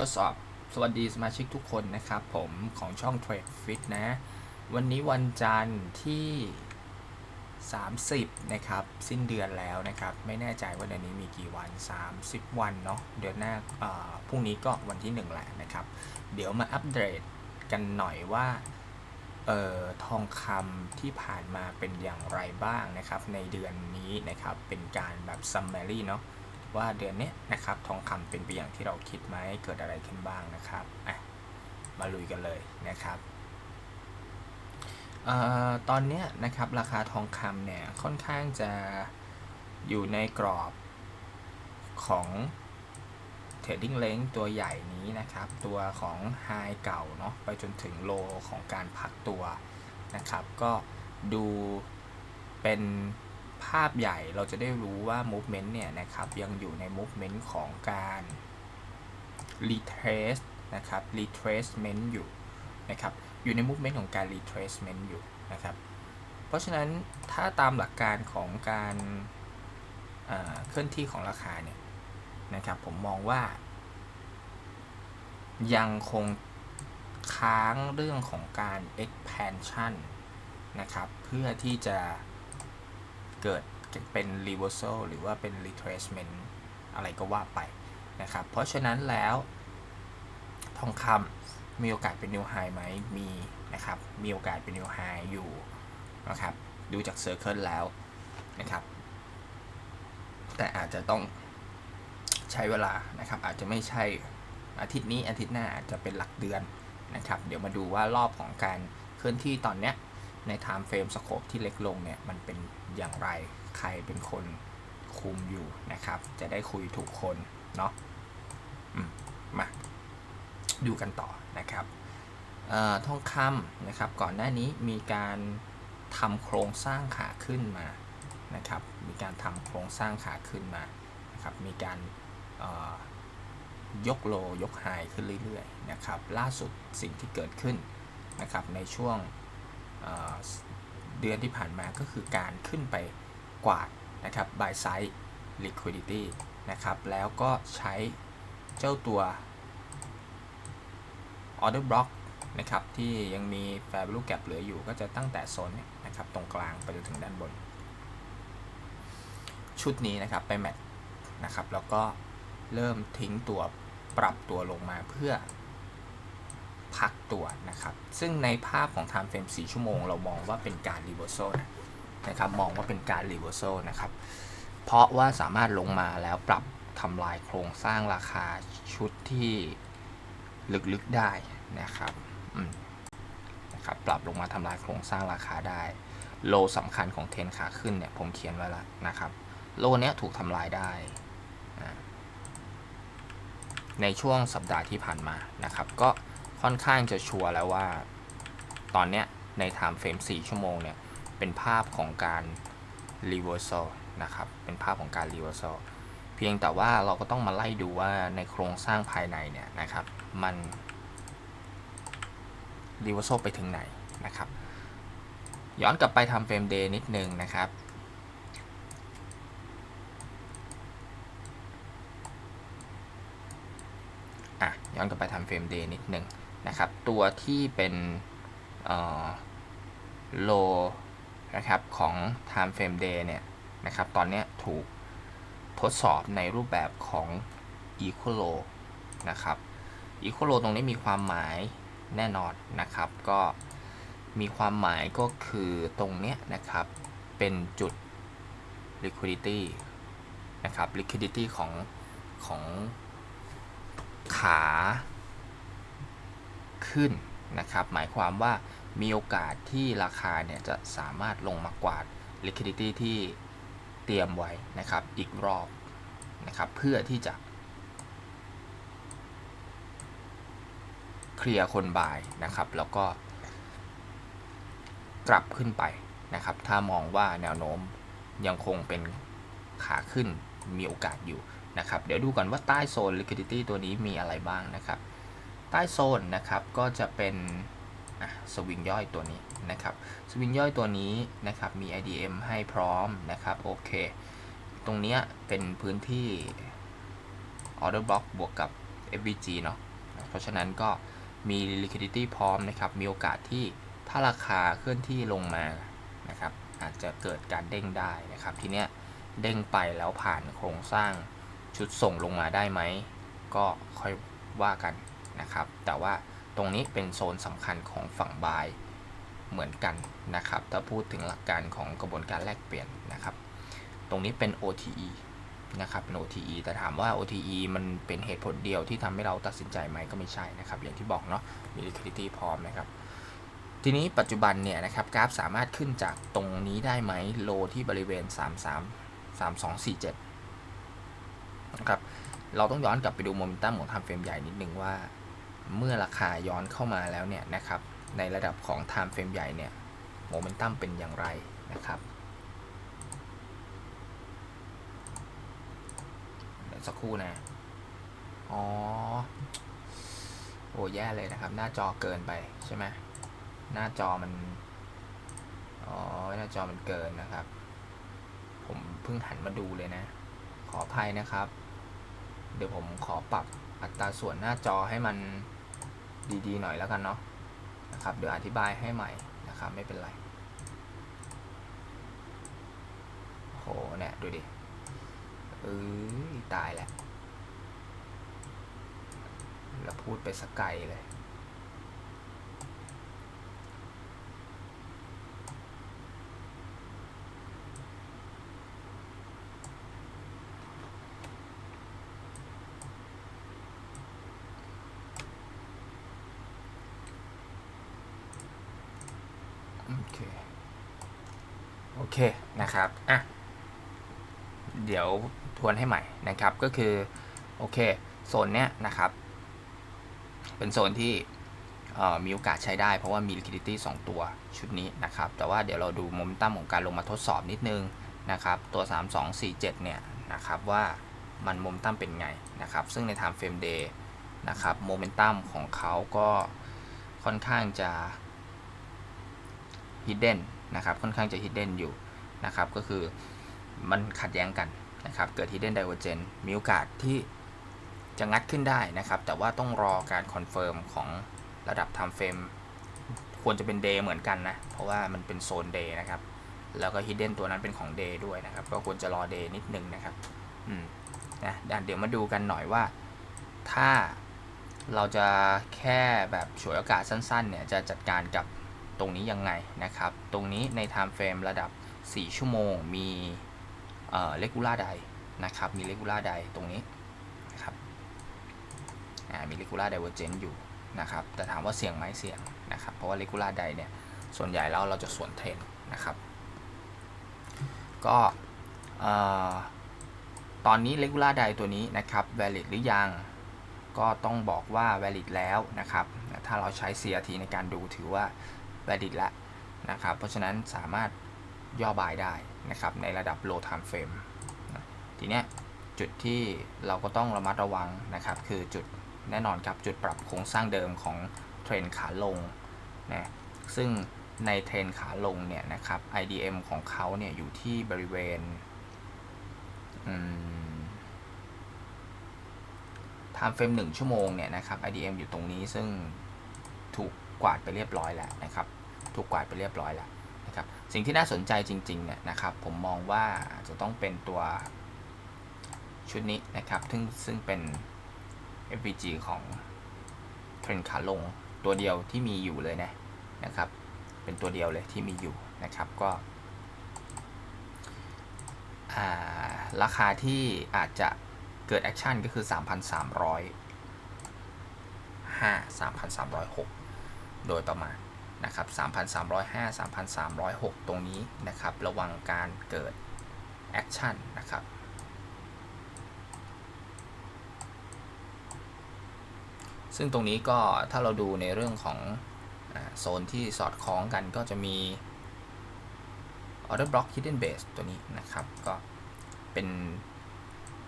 ทดสอบสวัสดีสมาชิกทุกคนนะครับ ผมของช่อง Trade Fit นะ วันนี้วันจันทร์ที่ 30 นะครับ สิ้นเดือนแล้วนะครับ ไม่แน่ใจว่าเดือนนี้มีกี่วัน 30 วันเนาะเดือนหน้าพรุ่งนี้ก็วันที่1แหละนะครับ เดี๋ยวมาอัปเดตกันหน่อยว่าออทองคำที่ผ่านมาเป็นอย่างไรบ้างนะครับ ในเดือนนี้นะครับเป็นการแบบ summary เนาะ ว่าเดือนนี้นะครับทองคำเป็นไปอย่างที่เราคิดไหมเกิดอะไรขึ้นบ้างนะครับมาลุยกันเลยนะครับออตอนนี้นะครับราคาทองคำเนี่ยค่อนข้างจะอยู่ในกรอบของ Trading Range ตัวใหญ่นี้นะครับ ตัวของ High เก่าเนาะไปจนถึงโลของการพักตัวนะครับ ก็ดูเป็น ภาพใหญ่เราจะได้รู้ว่า movement เนี่ยนะครับยังอยู่ใน movement ของการ retrace นะครับ retracement อยู่นะครับอยู่ใน movement ของการ retracement อยู่นะครับ เพราะฉะนั้นถ้าตามหลักการของการเอ่อเคลื่อนที่ของราคาเนี่ยนะครับผมมองว่า ยังคงค้างเรื่องของการ expansion นะครับเพื่อที่จะ เกิดเป็น reversal หรือว่าเป็น retracement อะไรก็ว่าไปนะครับ เพราะฉะนั้นแล้วทองคำมีโอกาสเป็น new high ไหมมีนะครับ มีโอกาสเป็น new high อยู่นะครับ ดูจาก circle แล้วนะครับ แต่อาจจะต้องใช้เวลานะครับ อาจจะไม่ใช่อาทิตย์นี้อาทิตย์หน้าอาจจะเป็นหลักเดือนนะครับ เดี๋ยวมาดูว่ารอบของการเคลื่อนที่ตอนเนี้ย ใน time frame scope ที่เล็กลงเนี่ยมันเป็นอย่างไรใครเป็นคนคุมอยู่นะครับ จะได้คุยถูกคนเนาะมาดูกันต่อนะครับทองคำนะครับก่อนหน้านี้มีการทำโครงสร้างขาขึ้นมานะครับ มีการทำโครงสร้างขาขึ้นมานะครับมีการยกโลยกไฮขึ้นเรื่อยๆนะครับ ล่าสุดสิ่งที่เกิดขึ้นนะครับในช่วง เดือนที่ผ่านมาก็คือการขึ้นไปกวาดนะครับ buy side liquidity นะครับ แล้วก็ใช้เจ้าตัว order block นะครับ ที่ยังมี fair value gap เหลืออยู่ก็จะตั้งแต่โซนเนี้นะครับ ตรงกลางไปจนถึงด้านบน ชุดนี้นะครับ ไปแมทนะครับ แล้วก็เริ่มทิ้งตัวปรับตัวลงมาเพื่อ พักตัวนะครับ ซึ่งในภาพของ time frame 4 ชั่วโมง เรามองว่าเป็นการ reversal นะนะครับ มองว่าเป็นการ reversal นะครับ เพราะว่าสามารถลงมาแล้วปรับทำลายโครงสร้างราคาชุดที่ลึกๆได้นะครับนะครับ ปรับลงมาทำลายโครงสร้างราคาได้ โลสำคัญของเทนขาขึ้นเนี่ยผมเขียนไว้แล้วนะครับ โลเนี้ยถูกทำลายได้ในช่วงสัปดาห์ที่ผ่านมานะครับ ก็ ค่อนข้างจะชัวร์แล้วว่า ตอนเนี้ยใน time frame 4 ชั่วโมงเนี่ยเป็นภาพของการ reversal นะครับ เป็นภาพของการ reversal เพียงแต่ว่าเราก็ต้องมาไล่ดูว่าในโครงสร้างภายในเนี่ยนะครับ มัน reversal ไปถึงไหนนะครับ ย้อนกลับไปทำ frame day นิดนึงนะครับอะย้อนกลับไปทำเฟรมเดย์นิดหนึ่ง นะครับ ตัวที่เป็นโลนะครับของ time frame day เนี่ยนะครับ ตอนนี้ถูกทดสอบในรูปแบบของ equal low นะครับ equal low ตรงนี้มีความหมายแน่นอนนะครับ ก็มีความหมายก็คือตรงเนี้ยนะครับ เป็นจุด liquidity นะครับ liquidity ของของขา ขึ้นนะครับ หมายความว่ามีโอกาสที่ราคาเนี่ยจะสามารถลงมากวาด liquidity ที่เตรียมไว้นะครับอีกรอบนะครับเพื่อที่จะเคลียร์คนบายนะครับ แล้วก็กลับขึ้นไปนะครับ ถ้ามองว่าแนวโน้มยังคงเป็นขาขึ้นมีโอกาสอยู่นะครับ เดี๋ยวดูก่อนว่าใต้โซน liquidity ตัวนี้มีอะไรบ้างนะครับ ใต้โซนนะครับก็จะเป็นสวิงย่อยตัวนี้นะครับสวิงย่อยตัวนี้นะครับมี IDM ให้พร้อมนะครับโอเค ตรงนี้เป็นพื้นที่ order block บวกกับ FVG เนาะเพราะฉะนั้นก็มี liquidity พร้อมนะครับ มีโอกาสที่ถ้าราคาเคลื่อนที่ลงมานะครับอาจจะเกิดการเด้งได้นะครับ ทีเนี้ยเด้งไปแล้วผ่านโครงสร้างชุดส่งลงมาได้ไหม ก็ค่อยว่ากัน นะครับ แต่ว่าตรงนี้เป็นโซนสำคัญของฝั่งบายเหมือนกันนะครับ ถ้าพูดถึงหลักการของกระบวนการแลกเปลี่ยนนะครับ ตรงนี้เป็น OTE นะครับเป็น OTE แต่ถามว่า OTE มันเป็นเหตุผลเดียวที่ทำให้เราตัดสินใจไหมก็ไม่ใช่นะครับ อย่างที่บอกเนาะมี liquidity พร้อมนะครับ ทีนี้ปัจจุบันเนี่ยนะครับกราฟสามารถขึ้นจากตรงนี้ได้ไหมโลที่บริเวณ 33 3247นะครับ เราต้องย้อนกลับไปดูโมเมนตัมของทำเฟรมใหญ่นิดนึงว่า เมื่อราคาย้อนเข้ามาแล้วเนี่ยนะครับ ในระดับของ time frame ใหญ่เนี่ยโมเมนตัมเป็นอย่างไรนะครับสักครู่นะ อ๋อ โอ้แย่เลยนะครับ หน้าจอเกินไปใช่ไหมหน้าจอมัน อ๋อ หน้าจอมันเกินนะครับ ผมเพิ่งหันมาดูเลยนะ ขออภัยนะครับ เดี๋ยวผมขอปรับอัตราส่วนหน้าจอให้มัน ดีๆหน่อยแล้วกันเนาะนะครับเดี๋ยวอธิบายให้ใหม่นะครับไม่เป็นไรโหเนี่ยดูดิเออตายแหละแล้วพูดไปสกไกลเลย โอเค โอเค นะครับอะเดี๋ยวทวนให้ใหม่นะครับ ก็คือโอเคโซนเนี้ยนะครับ เป็นโซนที่มีโอกาสใช้ได้เพราะว่ามี liquidity 2 ตัวชุดนี้นะครับ แต่ว่าเดี๋ยวเราดูโมเมนตัมของการลงมาทดสอบนิดนึงนะครับ ตัว 3247 เนี่ยนะครับว่ามันโมเมนตัมเป็นไงนะครับ ซึ่งใน time frame day นะครับโมเมนตัมของเขาก็ค่อนข้างจะ hidden นะครับ ค่อนข้างจะ hidden อยู่ นะครับ ก็คือมันขัดแย้งกันนะครับ เกิด hidden divergence มีโอกาสที่จะงัดขึ้นได้นะครับ แต่ว่าต้องรอการคอนเฟิร์มของระดับ time frame ควรจะเป็น day เหมือนกันนะ เพราะว่ามันเป็นโซน day นะครับ แล้วก็ hidden ตัวนั้นเป็นของ day ด้วยนะครับ ก็ควรจะรอ day นิดนึงนะครับอืมนะเดี๋ยวมาดูกันหน่อยว่า ถ้าเราจะแค่แบบฉวยโอกาสสั้นๆเนี่ยจะจัดการกับตรงนี้ยังไงนะครับ ตรงนี้ใน time frame ระดับ 4 ชั่วโมง มีเอ่อ regular day นะครับ มี regular day ตรงนี้นะครับอ่ามี regular divergence อยู่นะครับ แต่ถามว่าเสี่ยงไหมเสี่ยงนะครับ เพราะว่า regular day เนี่ย ส่วนใหญ่แล้วเราจะสวนเทรนนะครับ ก็ตอนนี้ regular day ตัวนี้นะครับ valid หรือยัง ก็ต้องบอกว่า valid แล้วนะครับ ถ้าเราใช้ CRT ในการดูถือว่า valid แล้วนะครับ เพราะฉะนั้นสามารถ ย่อบายได้นะครับในระดับ low time frame ทีเนี้ยจุดที่เราก็ต้องระมัดระวังนะครับ คือจุดแน่นอนครับจุดปรับโครงสร้างเดิมของเทรนขาลงนะซึ่งในเทรนขาลงเนี่ยนะครับ IDM ของเขาเนี่ยอยู่ที่บริเวณ time frame 1ชั่วโมงเนี่ยนะครับ IDM อยู่ตรงนี้ซึ่งถูกกวาดไปเรียบร้อยแล้วนะครับ ถูกกวาดไปเรียบร้อยแล้ว นะครับสิ่งที่น่าสนใจจริงๆเนี่ยนะครับผมมองว่าจะต้องเป็นตัวชุดนี้นะครับซึ่งซึ่งเป็น FVG ของเทรนขาลงตัวเดียวที่มีอยู่เลยนะนะครับ เป็นตัวเดียวเลยที่มีอยู่นะครับก็ราคาที่อาจจะเกิดแอคชั่นก็คือ 3,300 5 3,306 โดยประมาณ นะครับ3,305 3,306 ตรงนี้นะครับ ระวังการเกิดแอคชั่นนะครับ ซึ่งตรงนี้ก็ถ้าเราดูในเรื่องของโซนที่สอดคล้องกันก็จะมี order block hidden base ตัวนี้นะครับ ก็เป็น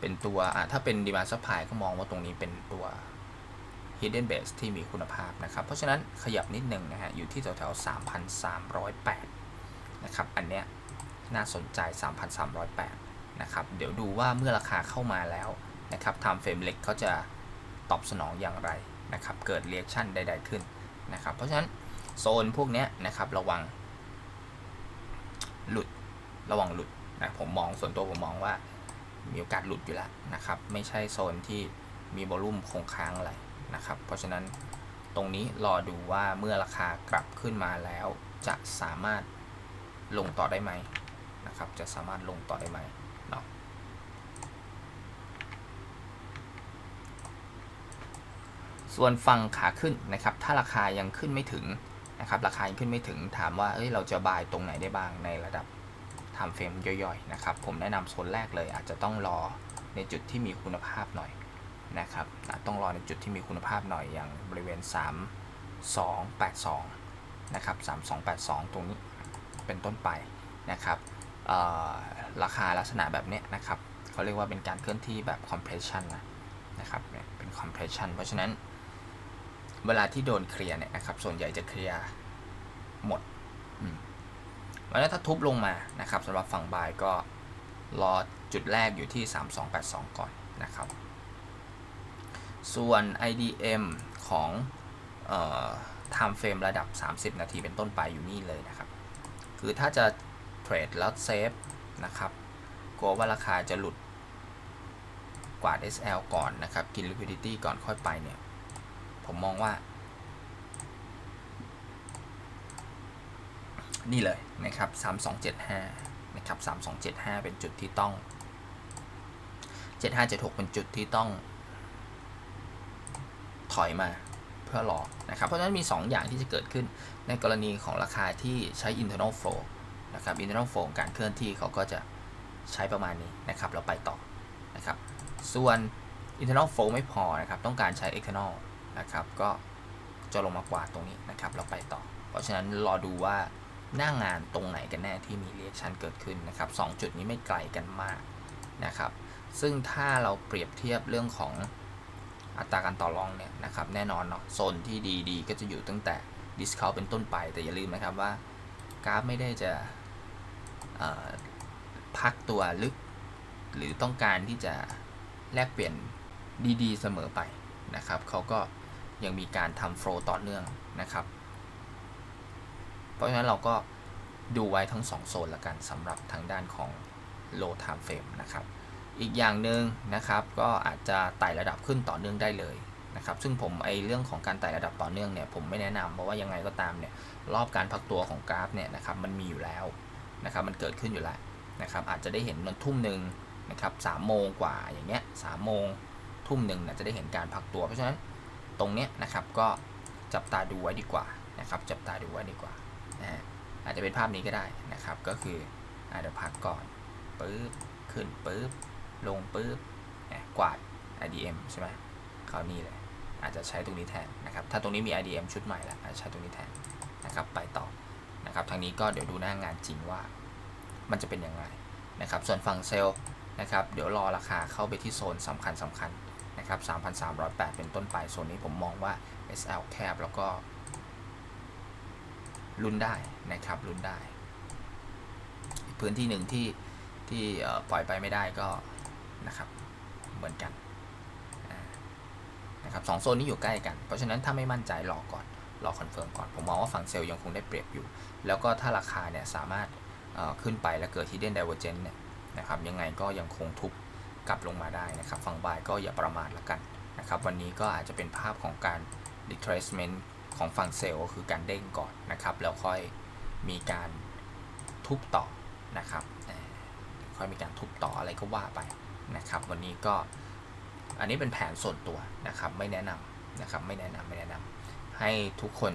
เป็นตัวถ้าเป็น demand supply ก็มองว่าตรงนี้เป็นตัว hidden base ที่มีคุณภาพนะครับ เพราะฉะนั้นขยับนิดหนึ่งนะฮะ อยู่ที่แถวๆ3,308 นะครับ อันเนี้ยน่าสนใจ 3,308 นะครับ เดี๋ยวดูว่าเมื่อราคาเข้ามาแล้วนะครับ time frame เล็กเขาจะตอบสนองอย่างไรนะครับ เกิดเรีแอคชั่นใด ๆ ขึ้นนะครับ เพราะฉะนั้นโซนพวกเนี้ยนะครับระวังหลุดระวังหลุดนะผมมองส่วนตัวผมมองว่ามีโอกาสหลุดอยู่แล้วนะครับ ไม่ใช่โซนที่มีวอลุ่มคงค้างอะไร นะครับ เพราะฉะนั้นตรงนี้รอดูว่าเมื่อราคากลับขึ้นมาแล้วจะสามารถลงต่อได้ไหมนะครับ จะสามารถลงต่อได้ไหมเนาะส่วนฝั่งขาขึ้นนะครับ ถ้าราคายังขึ้นไม่ถึงนะครับ ราคายังขึ้นไม่ถึงถามว่าเอ้ยเราจะบายตรงไหนได้บ้างในระดับทำเฟรมย่อยๆนะครับ ผมแนะนำโซนแรกเลยอาจจะต้องรอในจุดที่มีคุณภาพหน่อย นะครับต้องรอในจุดที่มีคุณภาพหน่อยอย่างบริเวณ 3 2 8 2 นะครับ 3282 ตรงนี้เป็นต้นไปนะครับราคาลักษณะแบบนี้นะครับเขาเรียกว่าเป็นการเคลื่อนที่แบบ compression นะนะครับเนี่ยเป็น compression เพราะฉะนั้น เวลาที่โดนเคลียร์เนี่ยนะครับส่วนใหญ่จะเคลียร์หมดมเพราะฉะนั้นถ้าทุบลงมานะครับสำหรับฝั่งบายก็รอจุดแรกอยู่ที่ 3282 ก่อนนะครับ ส่วน IDM ของเอ่อ time frame ระดับ 30 นาทีเป็นต้นไปอยู่นี่เลยนะครับ คือถ้าจะเทรดแล้วเซฟนะครับกลัวว่าราคาจะหลุดกว่า SL ก่อนนะครับ กิน liquidity ก่อนค่อยไปเนี่ย ผมมองว่า นี่เลยนะครับ 3275 นะครับ 3275 เป็นจุดที่ต้อง 7576 เป็นจุดที่ต้อง ถอยมาเพื่อรอนะครับ เพราะฉะนั้นมี 2 อย่างที่จะเกิดขึ้นในกรณีของราคาที่ใช้ internal flow นะครับ internal flow การเคลื่อนที่เขาก็จะใช้ประมาณนี้นะครับ เราไปต่อนะครับ ส่วน internal flow ไม่พอนะครับ ต้องการใช้ external นะครับ ก็จะลงมากว่าตรงนี้นะครับ เราไปต่อ เพราะฉะนั้นรอดูว่าหน้างงานตรงไหนกันแน่ที่มีเรียกชันเกิดขึ้นนะครับสจุดนี้ไม่ไกลกันมากนะครับ ซึ่งถ้าเราเปรียบเทียบเรื่องของ อัตราการต่อรองเนี่ยนะครับแน่นอนเนาะโซนที่ดีๆ ก็จะอยู่ตั้งแต่ discount เป็นต้นไป แต่อย่าลืมนะครับว่ากราฟไม่ได้จะพักตัวลึก หรือต้องการที่จะแลกเปลี่ยนดีๆ เสมอไปนะครับเขาก็ยังมีการทำโฟล์ต่อเนื่องนะครับ เพราะฉะนั้นเราก็ดูไว้ทั้ง 2 โซนละกันสำหรับทางด้านของ low time frame นะครับ อีกอย่างหนึ่งนะครับก็อาจจะไต่ระดับขึ้นต่อเนื่องได้เลยนะครับซึ่งผมไอเรื่องของการไต่ระดับต่อเนื่องเนี่ยผมไม่แนะนำเพราะว่ายังไงก็ตามเนี่ยรอบการพักตัวของกราฟเนี่ยนะครับมันมีอยู่แล้วนะครับมันเกิดขึ้นอยู่แล้วนะครับอาจจะได้เห็นมันทุ่มหนึ่งนะครับสามโมงกว่าอย่างเงี้ยสามโมงทุ่มหนึ่งนะจะได้เห็นการพักตัวเพราะฉะนั้นตรงเนี้ยนะครับก็จับตาดูไว้ดีกว่านะครับจับตาดูไว้ดีกว่านะอาจจะเป็นภาพนี้ก็ได้นะครับก็คืออาจจะพักก่อนปึ๊บขึ้นปึ๊บ ลงปึ๊บกวาด IDM ใช่ไหมคราวนี้เลย อาจจะใช้ตรงนี้แทนนะครับ ถ้าตรงนี้มี IDM ชุดใหม่แล้วอาจจะใช้ตรงนี้แทนนะครับ ไปต่อนะครับ ทางนี้ก็เดี๋ยวดูหน้างานจริงว่า มันจะเป็นยังไงนะครับ ส่วนฝั่งเซลล์นะครับ เดี๋ยวรอราคาเข้าไปที่โซนสำคัญสำคัญนะครับ 3,308 เป็นต้นไป โซนนี้ผมมองว่า SL แคบแล้วก็ลุ้นได้นะครับลุ้นได้ พื้นที่หนึ่งที่ที่ปล่อยไปไม่ได้ก็ นะครับ เหมือนกันนะครับสองโซนนี้อยู่ใกล้กัน เพราะฉะนั้นถ้าไม่มั่นใจรอก่อน รอคอนเฟิร์มก่อน ผมมองว่าฝั่งเซลล์ยังคงได้เปรียบอยู่ แล้วก็ถ้าราคาเนี่ยสามารถขึ้นไปแล้วเกิด hidden divergence เนี่ยนะครับ ยังไงก็ยังคงทุบกลับลงมาได้นะครับ ฝั่งบายก็อย่าประมาทล้วกันนะครับ วันนี้ก็อาจจะเป็นภาพของการ retracement ของฝั่งเซลล์คือการเด้งก่อนนะครับ แล้วค่อยมีการทุบต่อนะครับ ค่อยมีการทุบต่ออะไรก็ว่าไป นะครับ วันนี้ก็อันนี้เป็นแผนส่วนตัวนะครับ ไม่แนะนำนะครับ ไม่แนะนำไม่แนะนำให้ทุกคน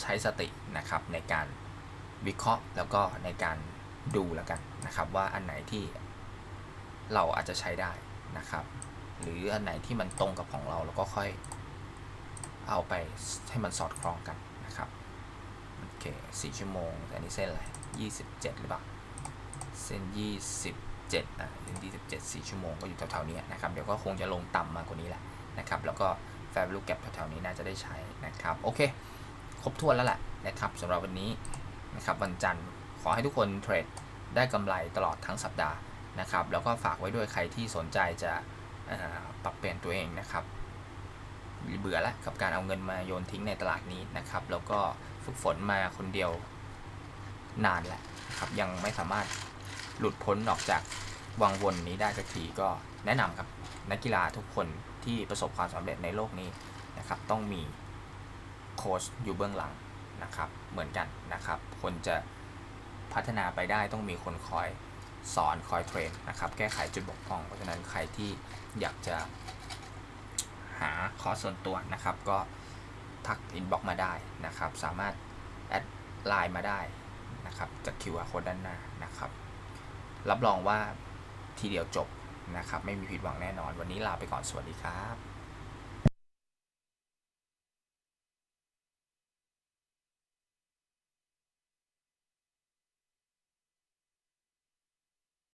ใช้สตินะครับในการวิเคราะห์แล้วก็ในการดูแล้วกันนะครับ ว่าอันไหนที่เราอาจจะใช้ได้นะครับ หรืออันไหนที่มันตรงกับของเราเราก็ค่อยเอาไปให้มันสอดคล้องกันนะครับโอเคสี่ชั่วโมง อันนี้เส้นอะไรยี่สิบเจ็ดหรือเปล่า เส้นยี่สิบ เจ็ดอะเส้นยี่สิบเจ็ดสี่ชั่วโมงก็อยู่แถวๆนี้นะครับ เดี๋ยวก็คงจะลงต่ำมากกว่านี้แหละนะครับ แล้วก็แฟร์ลูกแก็บแถวๆนี้น่าจะได้ใช้นะครับ โอเค ครบถ้วนแล้วแหละนะครับสำหรับวันนี้นะครับวันจันทร์ขอให้ทุกคนเทรดได้กำไรตลอดทั้งสัปดาห์นะครับ แล้วก็ฝากไว้ด้วยใครที่สนใจจะปรับเปลี่ยนตัวเองนะครับเบื่อแล้วกับการเอาเงินมาโยนทิ้งในตลาดนี้นะครับ แล้วก็ฝึกฝนมาคนเดียวนานแล้วนะครับยังไม่สามารถ หลุดพ้นออกจากวังวนนี้ได้สักทีก็แนะนำครับ นักกีฬาทุกคนที่ประสบความสำเร็จในโลกนี้นะครับ ต้องมีโค้ชอยู่เบื้องหลังนะครับ เหมือนกันนะครับ คนจะพัฒนาไปได้ต้องมีคนคอยสอนคอยเทรนนะครับแก้ไขจุดบกพร่อง เพราะฉะนั้นใครที่อยากจะหาคอร์สส่วนตัวนะครับ ก็ทักอินบ็อกมาได้นะครับ สามารถแอดไลน์มาได้นะครับจาก QR code ด้านหน้านะครับ รับรองว่าทีเดียวจบนะครับ ไม่มีผิดหวังแน่นอน วันนี้ลาไปก่อนสวัสดีครับ